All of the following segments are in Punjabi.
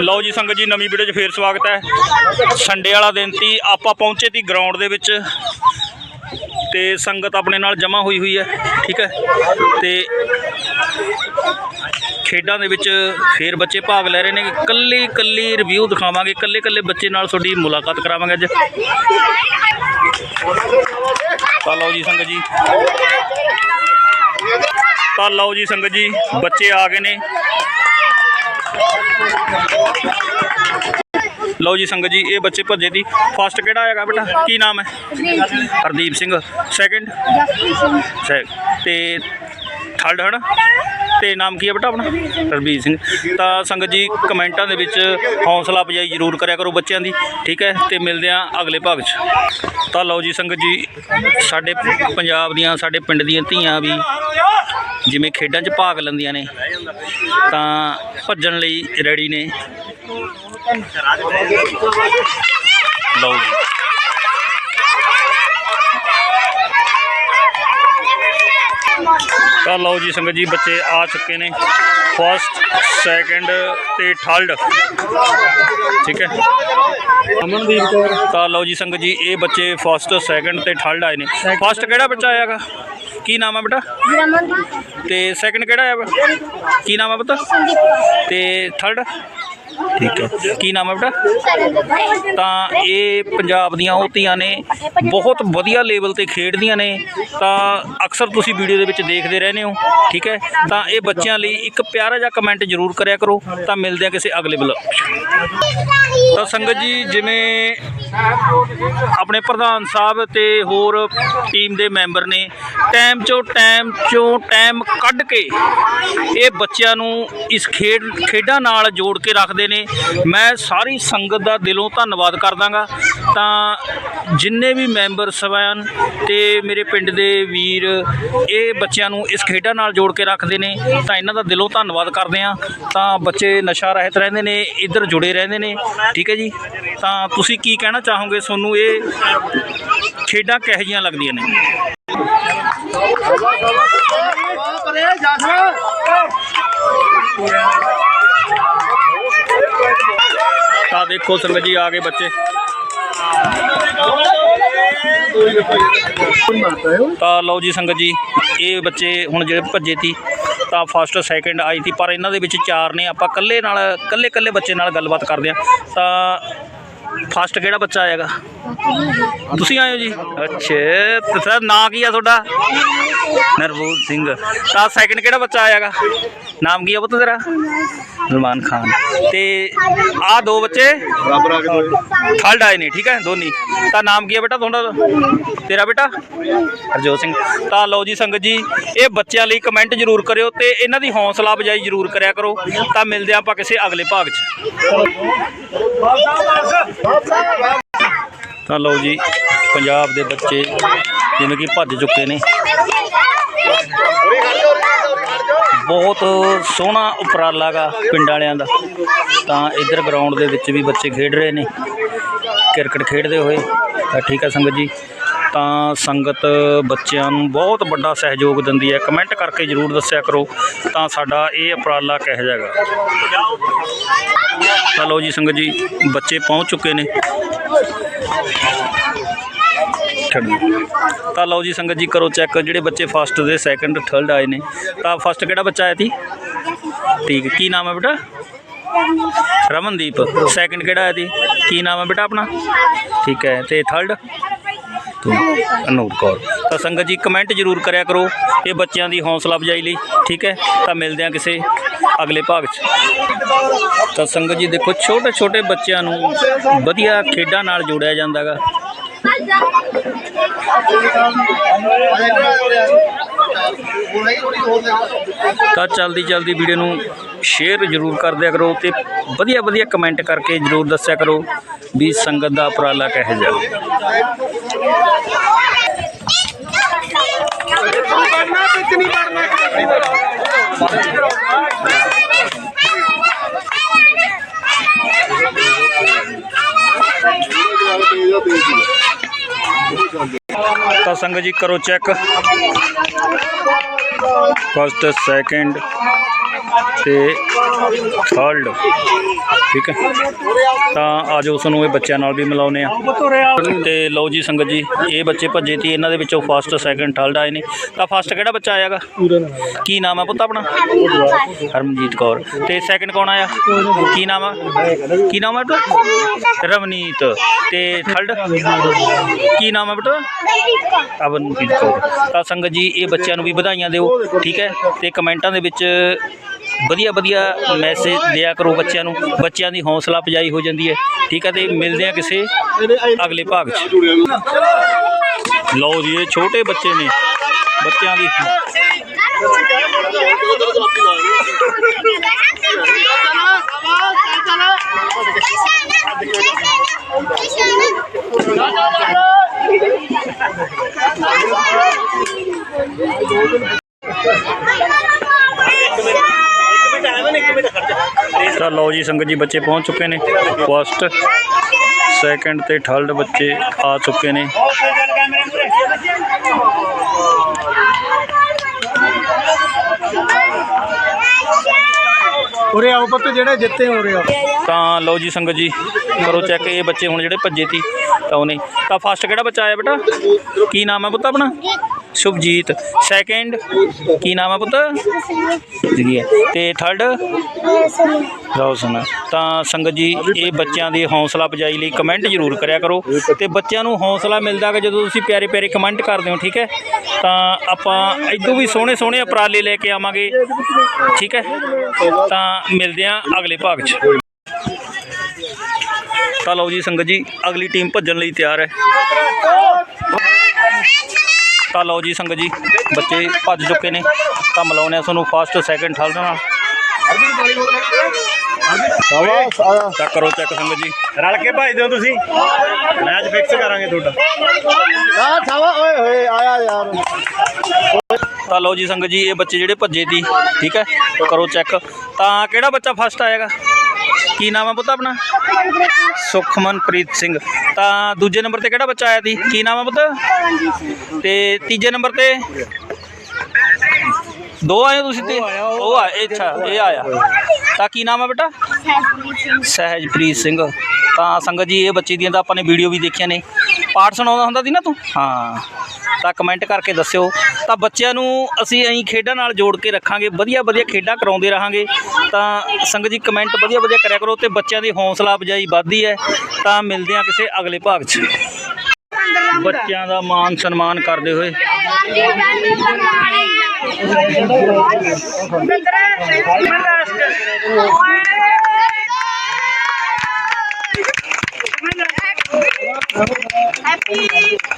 ਲਓ ਜੀ ਸੰਗਤ ਜੀ, ਨਵੀਂ ਵੀਡੀਓ 'ਚ ਫੇਰ ਸਵਾਗਤ ਹੈ। ਸੰਡੇ ਵਾਲਾ ਦਿਨ ਤੀ ਆਪਾਂ ਪਹੁੰਚੇ ਤੀ ਗਰਾਊਂਡ ਦੇ ਵਿੱਚ। ਤੇ ਸੰਗਤ ਆਪਣੇ ਨਾਲ ਜਮ੍ਹਾਂ ਹੋਈ ਹੋਈ ਹੈ, ਠੀਕ ਹੈ? ਤੇ ਖੇਡਾਂ ਦੇ ਵਿੱਚ ਫੇਰ ਬੱਚੇ ਭਾਗ ਲੈ ਰਹੇ ਨੇ। ਕੱਲੀ ਕੱਲੀ ਰਿਵਿਊ ਦਿਖਾਵਾਂਗੇ ਕੱਲੇ ਕੱਲੇ ਬੱਚੇ ਨਾਲ ਤੁਹਾਡੀ ਮੁਲਾਕਾਤ ਕਰਾਵਾਂਗੇ ਅੱਜ। ਤਾਂ ਲਓ ਜੀ ਸੰਗਤ ਜੀ। ਤਾਂ ਲਓ ਜੀ ਸੰਗਤ ਜੀ, ਬੱਚੇ ਆ ਗਏ ਨੇ। ਲਓ ਜੀ ਸੰਗਤ ਜੀ, ਇਹ ਬੱਚੇ ਭੱਜੇ ਦੀ ਫਸਟ ਕਿਹੜਾ ਹੈਗਾ ਬੇਟਾ? ਕੀ ਨਾਮ ਹੈ? ਹਰਦੀਪ ਸਿੰਘ ਸੈਕਿੰਡ ਤੇ ਥਰਡ ਹਨਾ? ਤੇ ਨਾਮ ਕੀ ਹੈ ਬੇਟਾ ਆਪਣਾ? ਰਣਬੀਰ ਸਿੰਘ। ਤਾਂ ਸੰਗਤ ਜੀ, ਕਮੈਂਟਾਂ ਦੇ ਵਿੱਚ ਹੌਸਲਾ ਅਫਜ਼ਾਈ ਜ਼ਰੂਰ ਕਰਿਆ ਕਰੋ ਬੱਚਿਆਂ ਦੀ, ਠੀਕ ਹੈ? ਤੇ ਮਿਲਦੇ ਆ ਅਗਲੇ ਭਾਗ 'ਚ ਤਾਂ ਲਓ ਜੀ ਸੰਗਤ ਜੀ, ਸਾਡੇ ਪੰਜਾਬ ਦੀਆਂ, ਸਾਡੇ ਪਿੰਡ ਦੀਆਂ ਧੀਆਂ ਵੀ ਜਿਵੇਂ ਖੇਡਾਂ 'ਚ ਭਾਗ ਲੈਂਦੀਆਂ ਨੇ ਤਾਂ ਭੱਜਣ ਲਈ ਰੈਡੀ ਨੇ। ਲਓ ਜੀ। ਤਾਂ ਲਓ ਜੀ ਸੰਗਤ ਜੀ ਬੱਚੇ ਆ ਚੁੱਕੇ ਨੇ। ਫਸਟ ਸੈਕੰਡ ਤੇ ਥਰਡ ਠੀਕ ਹੈ। ਅਮਨਦੀਪ ਕੌਰ। ਤਾਂ ਲਓ ਜੀ ਸੰਗਤ ਜੀ ਇਹ ਬੱਚੇ ਫਸਟ ਸੈਕੰਡ ਤੇ ਥਰਡ ਆਏ ਨੇ। ਫਸਟ ਕਿਹੜਾ ਬੱਚਾ ਆਇਆਗਾ? ਕੀ ਨਾਮ ਹੈ ਬੇਟਾ? ਤੇ ਸੈਕੰਡ ਕਿਹੜਾ ਵਾ? ਕੀ ਨਾਮ ਹੈ ਬਤਾ ਤੇ ਥਰਡ ਠੀਕ ਹੈ। ਕੀ ਨਾਮ ਹੈ ਬੇਟਾ? ਤਾਂ ਇਹ ਪੰਜਾਬ ਦੀਆਂ ਉਹ ਧੀਆਂ ਨੇ, ਬਹੁਤ ਵਧੀਆ ਲੈਵਲ ਤੇ ਖੇਡਦੀਆਂ ਨੇ। ਤਾਂ ਅਕਸਰ ਤੁਸੀਂ ਵੀਡੀਓ ਦੇ ਵਿੱਚ ਦੇਖਦੇ ਰਹਿੰਦੇ ਹੋ, ਠੀਕ ਹੈ। ਤਾਂ ਇਹ ਬੱਚਿਆਂ ਲਈ ਇੱਕ ਪਿਆਰਾ ਜਿਹਾ ਕਮੈਂਟ ਜ਼ਰੂਰ ਕਰਿਆ ਕਰੋ, ਤਾਂ ਮਿਲਦੇ ਆ ਕਿਸੇ ਅਗਲੇ ਬਲੌਗ ਤਾਂ ਸੰਗਤ ਜੀ, ਜਿਵੇਂ ਆਪਣੇ ਪ੍ਰਧਾਨ ਸਾਹਿਬ ਤੇ ਹੋਰ ਟੀਮ ਦੇ ਮੈਂਬਰ ਨੇ ਟਾਈਮ ਚੋਂ ਟਾਈਮ ਚੋਂ ਟਾਈਮ ਕੱਢ ਕੇ ਇਹ ਬੱਚਿਆਂ ਨੂੰ ਇਸ ਖੇਡ, ਖੇਡਾਂ ਨਾਲ ਜੋੜ ਕੇ ਰੱਖਦੇ ਨੇ। ਮੈਂ ਸਾਰੀ ਸੰਗਤ ਦਾ ਦਿਲੋਂ ਧੰਨਵਾਦ ਕਰਦਾਗਾ। ਤਾਂ ਜਿੰਨੇ ਵੀ ਮੈਂਬਰ ਸਵੈਨ ਤੇ ਮੇਰੇ ਪਿੰਡ ਦੇ ਵੀਰ, ਇਹ ਬੱਚਿਆਂ ਨੂੰ ਇਸ ਖੇਡਾਂ ਨਾਲ ਜੋੜ ਕੇ ਰੱਖਦੇ ਨੇ, ਤਾਂ ਇਹਨਾਂ ਦਾ ਦਿਲੋਂ ਧੰਨਵਾਦ ਕਰਦੇ ਆ ਤਾਂ ਬੱਚੇ ਨਸ਼ਾ ਰਹਿਤ ਰਹਿੰਦੇ ਨੇ, ਇੱਧਰ ਜੁੜੇ ਰਹਿੰਦੇ ਨੇ। ਠੀਕ ਹੈ ਜੀ? ਤਾਂ ਤੁਸੀਂ ਕੀ ਕਹਿਣਾ ਚਾਹੋਗੇ? ਤੁਹਾਨੂੰ ਇਹ ਖੇਡਾਂ ਕਿਹੋ ਜਿਹੀਆਂ ਲੱਗਦੀਆਂ ਨੇ? ਪਰੇ ਜਸ ਤਾਂ ਦੇਖੋ ਸੰਗਤ ਜੀ, ਆ ਗਏ ਬੱਚੇ। ਤਾਂ ਲਓ ਜੀ ਸੰਗਤ ਜੀ, ਇਹ ਬੱਚੇ ਹੁਣ ਜਿਹੜੇ ਭੱਜੇ ਤੀ ਤਾਂ ਫਸਟ ਸੈਕਿੰਡ ਆਈ ਤੀ ਪਰ ਇਹਨਾਂ ਦੇ ਵਿੱਚ ਚਾਰ ਨੇ, ਆਪਾਂ ਇਕੱਲੇ ਨਾਲ ਇਕੱਲੇ ਇਕੱਲੇ ਬੱਚੇ ਨਾਲ ਗੱਲਬਾਤ ਕਰਦੇ ਆ ਤਾਂ ਫਸਟ ਕਿਹੜਾ ਬੱਚਾ ਆਏਗਾ? ਤੁਸੀਂ ਆਏ ਹੋ ਜੀ? ਅੱਛਾ ਤੇ ਸਰ ਨਾਂ ਕੀ ਆ ਤੁਹਾਡਾ? ਨਰਬੂਜ ਸਿੰਘ। ਤਾਂ ਸੈਕਿੰਡ ਕਿਹੜਾ ਬੱਚਾ ਆਏਗਾ? ਨਾਮ ਕੀ ਆ ਪੁੱਤ ਤੇਰਾ? ਸਲਮਾਨ ਖਾਨ। ਤੇ ਆ ਦੋ ਬੱਚੇ? ਬਰਾਬਰ ਆ ਕੇ ਥਰਡ ਆਏ ਨੇ, ਠੀਕ ਹੈ, ਦੋਨੀ। ਤਾਂ ਨਾਮ ਕੀ ਹੈ ਬੇਟਾ ਤੁਹਾਡਾ? ਤੇਰਾ ਬੇਟਾ? ਹਰਜੋਤ ਸਿੰਘ। ਤਾਂ ਲਓ ਜੀ ਸੰਗਤ ਜੀ, ਇਹ ਬੱਚਿਆਂ ਲਈ ਕਮੈਂਟ ਜ਼ਰੂਰ ਕਰਿਓ ਤੇ ਇਹਨਾਂ ਦੀ ਹੌਸਲਾ ਅਫਜ਼ਾਈ ਜ਼ਰੂਰ ਕਰਿਆ ਕਰੋ। ਤਾਂ ਮਿਲਦੇ ਆਪਾਂ ਕਿਸੇ ਅਗਲੇ ਭਾਗ 'ਚ। ਤਾਂ ਲਓ ਜੀ, ਪੰਜਾਬ ਦੇ ਬੱਚੇ ਜਿਵੇਂ ਕਿ ਭੱਜ ਚੁੱਕੇ ਨੇ। ਬਹੁਤ ਸੋਹਣਾ ਉਪਰਾਲਾ ਗਾ ਪਿੰਡ ਵਾਲਿਆਂ ਦਾ। ਤਾਂ ਇੱਧਰ ਗਰਾਊਂਡ ਦੇ ਵਿੱਚ ਵੀ ਬੱਚੇ ਖੇਡ ਰਹੇ ਨੇ। ਕ੍ਰਿਕਟ ਖੇਡਦੇ ਹੋਏ। ਤਾਂ ਠੀਕ ਹੈ ਸੰਗਤ ਜੀ। ਤਾਂ ਸੰਗਤ ਬੱਚਿਆਂ ਨੂੰ ਬਹੁਤ ਵੱਡਾ ਸਹਿਯੋਗ ਦਿੰਦੀ ਹੈ। ਕਮੈਂਟ ਕਰਕੇ ਜਰੂਰ ਦੱਸਿਆ ਕਰੋ, ਤਾਂ ਸਾਡਾ ਇਹ ਉਪਰਾਲਾ ਕਿਹੋ ਜਿਹਾ ਹੈਗਾ? ਲਓ ਜੀ, ਸੰਗਤ ਜੀ, ਬੱਚੇ ਪਹੁੰਚ ਚੁੱਕੇ ਨੇ। ਛੱਡੋ। ਤਾਂ ਲਓ ਜੀ, ਸੰਗਤ ਜੀ, ਕਰੋ ਚੈੱਕ। ਜਿਹੜੇ ਬੱਚੇ ਫਸਟ ਦੇ ਸੈਕੰਡ ਥਰਡ ਆਏ ਨੇ। ਤਾਂ ਫਸਟ ਕਿਹੜਾ ਬੱਚਾ ਆਇਆ ਸੀ? ਠੀਕ ਕੀ ਨਾਮ ਹੈ ਬੇਟਾ? ਰਮਨਦੀਪ। ਸੈਕੰਡ ਕਿਹੜਾ ਆਇਆ ਸੀ? ਕੀ ਨਾਮ ਹੈ ਬੇਟਾ ਆਪਣਾ? ਠੀਕ ਹੈ, ਤੇ ਥਰਡ ਅਨੂਪ ਕੌਰ। ਤਾਂ ਸੰਗਤ ਜੀ ਕਮੈਂਟ ਜ਼ਰੂਰ ਕਰਿਆ ਕਰੋ ਇਹ ਬੱਚਿਆਂ ਦੀ ਹੌਸਲਾ ਅਫਜ਼ਾਈ ਲਈ, ਠੀਕ ਹੈ? ਤਾਂ ਮਿਲਦੇ ਹਾਂ ਕਿਸੇ ਅਗਲੇ ਭਾਗ 'ਚ। ਤਾਂ ਸੰਗਤ ਜੀ, ਦੇਖੋ ਛੋਟੇ ਛੋਟੇ ਬੱਚਿਆਂ ਨੂੰ ਵਧੀਆ ਖੇਡਾਂ ਨਾਲ ਜੋੜਿਆ ਜਾਂਦਾਗਾ ਤਾਂ ਚਲਦੀ ਚਲਦੀ ਵੀਡੀਓ ਨੂੰ ਸ਼ੇਅਰ ਜ਼ਰੂਰ ਕਰ ਦਿਆ ਕਰੋ ਤੇ ਵਧੀਆ ਵਧੀਆ ਕਮੈਂਟ ਕਰਕੇ ਜ਼ਰੂਰ ਦੱਸਿਆ ਕਰੋ ਵੀ ਸੰਗਤ ਦਾ ਉਪਰਾਲਾ ਕਿਹੋ ਜਿਹਾ ਪੜਨਾ ਵਿੱਚ ਨਹੀਂ ਪੜਨਾ ਤਾਂ ਸੰਗਤ ਜੀ ਕਰੋ ਚੈੱਕ। ਫਸਟ ਸੈਕਿੰਡ ਤੇ ਥਰਡ, ਠੀਕ ਹੈ। ਤਾਂ ਆਜੋ ਉਸ ਨੂੰ ਇਹ ਬੱਚਿਆਂ ਨਾਲ ਵੀ ਮਿਲਾਉਨੇ ਆ ਤੇ ਲਓ ਜੀ ਸੰਗਤ ਜੀ, ਇਹ ਬੱਚੇ ਭੱਜੇ ਤੀ ਇਹਨਾਂ ਦੇ ਵਿੱਚੋਂ ਫਸਟ ਸੈਕੰਡ ਥਰਡ ਆਏ ਨੇ। ਤਾਂ ਫਸਟ ਕਿਹੜਾ ਬੱਚਾ ਆਇਆਗਾ ਕੀ ਨਾਮ ਹੈ ਪੁੱਤ ਆਪਣਾ? ਹਰਮਨਜੀਤ ਕੌਰ। ਤੇ ਸੈਕੰਡ ਕੌਣ ਆਇਆ? ਕੀ ਨਾਮ ਆ? ਕੀ ਨਾਮ ਹੈ ਬੇਟਾ? ਰਵਨੀਤ। ਤੇ ਥਰਡ ਕੀ ਨਾਮ ਹੈ ਬੇਟਾ? ਅਵਨਪ੍ਰੀਤ ਕੌਰ। ਤਾਂ ਸੰਗਤ ਜੀ, ਇਹ ਬੱਚਿਆਂ ਨੂੰ ਵੀ ਵਧਾਈਆਂ ਦਿਓ, ਠੀਕ ਹੈ। ਤੇ ਕਮੈਂਟਾਂ ਦੇ ਵਿੱਚ ਵਧੀਆ ਵਧੀਆ ਮੈਸੇਜ ਦਿਆ ਕਰੋ ਬੱਚਿਆਂ ਨੂੰ। ਬੱਚਿਆਂ ਦੀ ਹੌਸਲਾ ਪਜਾਈ ਹੋ ਜਾਂਦੀ ਹੈ। ਠੀਕ ਹੈ ਤੇ ਮਿਲਦੇ ਆ ਕਿਸੇ ਅਗਲੇ ਭਾਗ 'ਚ। ਲਓ ਜੀ, ਇਹ ਛੋਟੇ ਬੱਚੇ ਨੇ। ਬੱਚਿਆਂ ਦੀ ਤਾਂ ਲਓ ਜੀ ਸੰਗਤ ਜੀ ਬੱਚੇ ਪਹੁੰਚ ਚੁੱਕੇ ਨੇ। ਫਸਟ ਸੈਕੰਡ ਤੇ ਥਰਡ ਬੱਚੇ ਆ ਚੁੱਕੇ ਨੇ। ਉਰੇ ਆਓ ਪੁੱਤ ਜਿਹੜੇ ਜਿੱਤੇ ਹੋ ਰਹੇ ਆ ਤਾਂ ਲਓ ਜੀ ਸੰਗਤ ਜੀ ਕਰੋ ਚੈੱਕ ਇਹ ਬੱਚੇ ਹੁਣ ਜਿਹੜੇ ਭੱਜੇ ਤੀ ਤਾਂ ਉਹਨੇ ਤਾਂ ਫਸਟ ਕਿਹੜਾ ਬੱਚਾ ਆਇਆ ਬੇਟਾ? ਕੀ ਨਾਮ ਹੈ ਪੁੱਤ ਆਪਣਾ? ਸ਼ੁਭਜੀਤ। ਸੈਕੰਡ ਕੀ ਨਾਮ ਹੈ ਪੁੱਤ? ਜੀ ਤੇ ਥਰਡ ਰੌਸ਼ਨ ਤਾਂ ਸੰਗਤ ਜੀ ਇਹ ਬੱਚਿਆਂ ਦੀ ਹੌਸਲਾ ਅਫਜ਼ਾਈ ਲਈ ਕਮੈਂਟ ਜ਼ਰੂਰ ਕਰਿਆ ਕਰੋ। ਤੇ ਬੱਚਿਆਂ ਨੂੰ ਹੌਸਲਾ ਮਿਲਦਾ ਕਿ ਜਦੋਂ ਤੁਸੀਂ ਪਿਆਰੇ ਪਿਆਰੇ ਕਮੈਂਟ ਕਰਦੇ ਹੋ ਠੀਕ ਹੈ? ਤਾਂ ਆਪਾਂ ਇਦੋਂ ਵੀ ਸੋਹਣੇ ਸੋਹਣੇ ਉਪਰਾਲੇ ਲੈ ਕੇ ਆਵਾਂਗੇ। ਠੀਕ ਹੈ? ਤਾਂ ਮਿਲਦੇ ਹਾਂ ਅਗਲੇ ਭਾਗ 'ਚ। ਤਾਂ ਲਓ ਜੀ ਸੰਗਤ ਜੀ ਅਗਲੀ ਟੀਮ ਭੱਜਣ ਲਈ ਤਿਆਰ ਹੈ। ਤਾਂ ਲਓ ਜੀ ਸੰਗਤ ਜੀ। ਬੱਚੇ ਭੱਜ ਚੁੱਕੇ ਨੇ। ਤਾਂ ਮਿਲਾਉਂਦੇ ਹਾਂ ਤੁਹਾਨੂੰ ਫਸਟ ਸੈਕੰਡ ਥਰਡ ਨਾਲ। ਚੈੱਕ ਕਰੋ ਚੈੱਕ ਸੰਗਤ ਜੀ। ਰਲ ਕੇ ਭਜਦੇ ਹੋ ਤੁਸੀਂ। ਮੈਚ ਫਿਕਸ ਕਰਾਂਗੇ ਤੁਹਾਡਾ। ਆ ਸ਼ਾਬਾਸ਼ ਓਏ ਹੋਏ ਆਇਆ ਯਾਰ। ਤਾਂ ਲਓ ਜੀ ਸੰਗਤ ਜੀ ਇਹ ਬੱਚੇ ਜਿਹੜੇ ਭੱਜੇ ਦੀ ਠੀਕ ਹੈ? ਕਰੋ ਚੈੱਕ ਤਾਂ ਕਿਹੜਾ ਬੱਚਾ ਫਸਟ ਆਏਗਾ? ਕੀ ਨਾਮ ਹੈ ਪੁੱਤ ਆਪਣਾ? ਸੁਖਮਨਪ੍ਰੀਤ ਸਿੰਘ। ਤਾਂ ਦੂਜੇ ਨੰਬਰ ਤੇ ਕਿਹੜਾ ਬੱਚਾ ਆਇਆ ਸੀ? ਕੀ ਨਾਮ ਹੈ ਪੁੱਤ? ਤੇ ਤੀਜੇ ਨੰਬਰ ਤੇ? ਦੋ ਆਏ ਹੋ ਤੁਸੀਂ ਤੇ? ਉਹ ਆ ਅੱਛਾ, ਇਹ ਆਇਆ। ਤਾਂ ਕੀ ਨਾਮ ਹੈ ਬੇਟਾ? ਸਹਿਜਪ੍ਰੀਤ ਸਿੰਘ। ਤਾਂ ਸੰਗਤ ਜੀ, ਇਹ ਬੱਚੇ ਦੀਆਂ ਤਾਂ ਆਪਾਂ ਨੇ ਵੀਡੀਓ ਵੀ ਦੇਖੀਆਂ ਨੇ। ਪਾਠ ਸੁਣਾਉਂਦਾ ਹੁੰਦਾ ਸੀ ਨਾ ਤੂੰ? ਹਾਂ। ਤਾਂ ਕਮੈਂਟ ਕਰਕੇ ਦੱਸਿਓ। ਤਾਂ ਬੱਚਿਆਂ ਨੂੰ ਅਸੀਂ ਐਂ ਖੇਡਾਂ ਨਾਲ ਜੋੜ ਕੇ ਰੱਖਾਂਗੇ ਵਧੀਆ ਵਧੀਆ ਖੇਡਾਂ ਕਰਾਉਂਦੇ ਰਹਾਂਗੇ। ਤਾਂ ਸੰਗਤ ਜੀ ਕਮੈਂਟ ਵਧੀਆ ਵਧੀਆ ਕਰਿਆ ਕਰੋ ਤੇ ਬੱਚਿਆਂ ਦੀ ਹੌਸਲਾ ਅਫਜ਼ਾਈ ਵੱਧਦੀ ਹੈ। ਤਾਂ ਮਿਲਦੇ ਹਾਂ ਕਿਸੇ ਅਗਲੇ ਭਾਗ 'ਚ। ਬੱਚਿਆਂ ਦਾ ਮਾਨ ਸਨਮਾਨ ਕਰਦੇ ਹੋਏ। Happy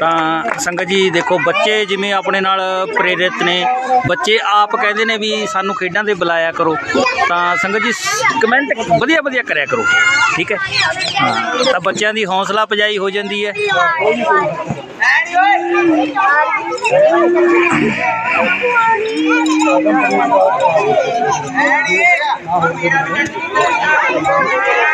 ਤਾਂ ਸੰਗਤ ਜੀ, ਦੇਖੋ, ਬੱਚੇ ਜਿਵੇਂ ਆਪਣੇ ਨਾਲ ਪ੍ਰੇਰਿਤ ਨੇ, ਬੱਚੇ ਆਪ ਕਹਿੰਦੇ ਨੇ ਵੀ ਸਾਨੂੰ ਖੇਡਾਂ ਤੇ ਬੁਲਾਇਆ ਕਰੋ। ਤਾਂ ਸੰਗਤ ਜੀ, ਕਮੈਂਟ ਵਧੀਆ ਵਧੀਆ ਕਰਿਆ ਕਰੋ, ਠੀਕ ਹੈ? ਤਾਂ ਬੱਚਿਆਂ ਦੀ ਹੌਸਲਾ ਪਜਾਈ ਹੋ ਜਾਂਦੀ ਹੈ। ਬਾਅਦ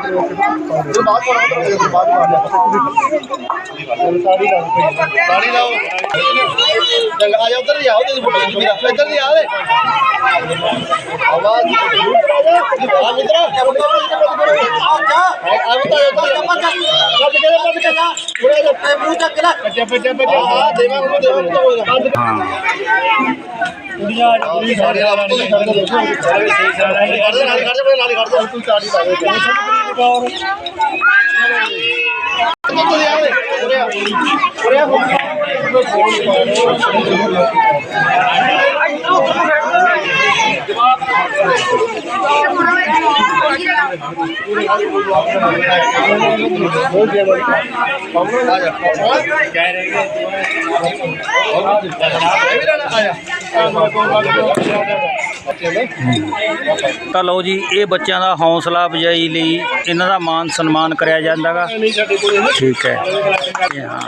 ਵਿੱਚ ਬਾਅਦ ਵਿੱਚ ਬਾਅਦ ਵਿੱਚ ਬਾਅਦ ਵਿੱਚ ਸਾੜੀ ਲਾਓ ਸਾੜੀ ਲਾਓ ਚੰਗਾ ਆ ਜਾ ਉਧਰ ਹੀ ਆਓ ਤੇ ਫੋਟੋ ਵੀਰਾ ਇੱਧਰ ਦੀ ਆ ਦੇ ਆਵਾਜ਼ ਆ ਮਿੱਤਰਾ ਆ ਬਤਾ ਆ ਬਤਾ ਕੱਟ ਕੇ ਕੱਟ ਕੇ ਨਾ ਉਰੇ ਜਾ ਮੂੰਹ ਚੱਕ ਲੈ ਬੱਚਾ ਬੱਚਾ ਬੱਚਾ ਹਾਂ ਦੇਵਾਂ ਨੂੰ ਦੇਵਾਂ ਹਾਂ। ਕੁੜੀਆਂ ਕੁੜੀ ਸਾਡੇ ਨਾਲ ਤੋਂ ਖੜ ਦੋ ਸਾਰੇ ਸਹੀ ਸਾਰਾ ਨਾਲ ਖੜ ਦੇ ਨਾਲ ਖੜ ਦੇ ਨਾਲ ਖੜ ਦੋ ਤੂੰ ਚਾੜੀ ਲਾ ਦੇ ਉਰੇ ਆ ਉਰੇ ਆ ਉਰੇ ਆ ਕਹਿ ਰਹੇ ਤਾਂ ਲਓ ਜੀ ਇਹ ਬੱਚਿਆਂ ਦਾ ਹੌਸਲਾ ਅਫਜ਼ਾਈ ਲਈ ਇਹਨਾਂ ਦਾ ਮਾਨ ਸਨਮਾਨ ਕਰਿਆ ਜਾਂਦਾਗਾ। ਠੀਕ ਹੈ। ਹਾਂ।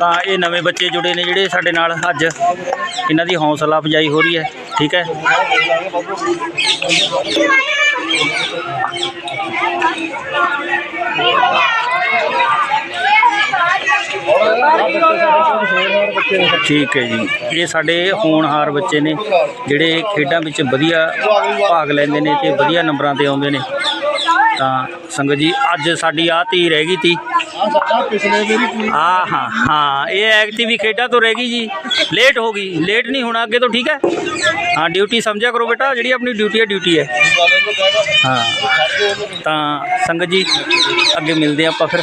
ਤਾਂ ਇਹ ਨਵੇਂ ਬੱਚੇ ਜੁੜੇ ਨੇ ਜਿਹੜੇ ਸਾਡੇ ਨਾਲ ਅੱਜ। ਇਹਨਾਂ ਦੀ ਹੌਸਲਾ ਅਫਜ਼ਾਈ ਹੋ ਰਹੀ ਹੈ, ਠੀਕ ਹੈ? ਠੀਕ ਹੈ ਜੀ। ਇਹ ਸਾਡੇ ਹੋਣਹਾਰ ਬੱਚੇ ਨੇ, ਜਿਹੜੇ ਖੇਡਾਂ ਵਿੱਚ ਵਧੀਆ ਭਾਗ ਲੈਂਦੇ ਨੇ ਤੇ ਵਧੀਆ ਨੰਬਰਾਂ ਤੇ ਆਉਂਦੇ ਨੇ। ਤਾਂ ਸੰਗਤ ਜੀ, ਅੱਜ ਸਾਡੀ ਆਹ ਧੀ ਰਹਿ ਗਈ ਤੀ। ਆ ਹਾਂ ਹਾਂ। ਇਹ ਐਕਟੀ ਵੀ ਖੇਡਾਂ ਤੋਂ ਰਹਿ ਗਈ ਜੀ। ਲੇਟ ਹੋ ਗਈ। ਲੇਟ ਨਹੀਂ ਹੋਣਾ ਅੱਗੇ ਤੋਂ ਠੀਕ ਹੈ। ਹਾਂ ਡਿਊਟੀ ਸਮਝਿਆ ਕਰੋ ਬੇਟਾ ਜਿਹੜੀ ਆਪਣੀ ਡਿਊਟੀ ਹੈ ਡਿਊਟੀ ਹੈ। ਹਾਂ। ਤਾਂ ਸੰਗਤ ਜੀ ਅੱਗੇ ਮਿਲਦੇ ਹਾਂ ਆਪਾਂ ਫਿਰ।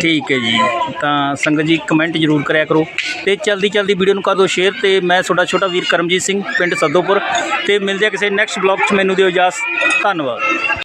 ਠੀਕ ਹੈ ਜੀ। ਤਾਂ ਸੰਗਤ ਜੀ ਕਮੈਂਟ ਜ਼ਰੂਰ ਕਰਿਆ ਕਰੋ। ਤੇ ਚਲਦੀ ਚਲਦੀ ਵੀਡੀਓ ਨੂੰ ਕਰ ਦਿਓ ਸ਼ੇਅਰ ਤੇ ਮੈਂ ਤੁਹਾਡਾ ਛੋਟਾ ਵੀਰ ਕਰਮਜੀਤ ਸਿੰਘ, ਪਿੰਡ ਸੱਦੋਪੁਰ ਤੇ ਮਿਲਦੇ ਆ ਕਿਸੇ ਨੈਕਸਟ ਬਲੌਗ 'ਚ। ਮੈਨੂੰ ਦਿਓ ਇਜਾਜ਼ਤ। ਧੰਨਵਾਦ।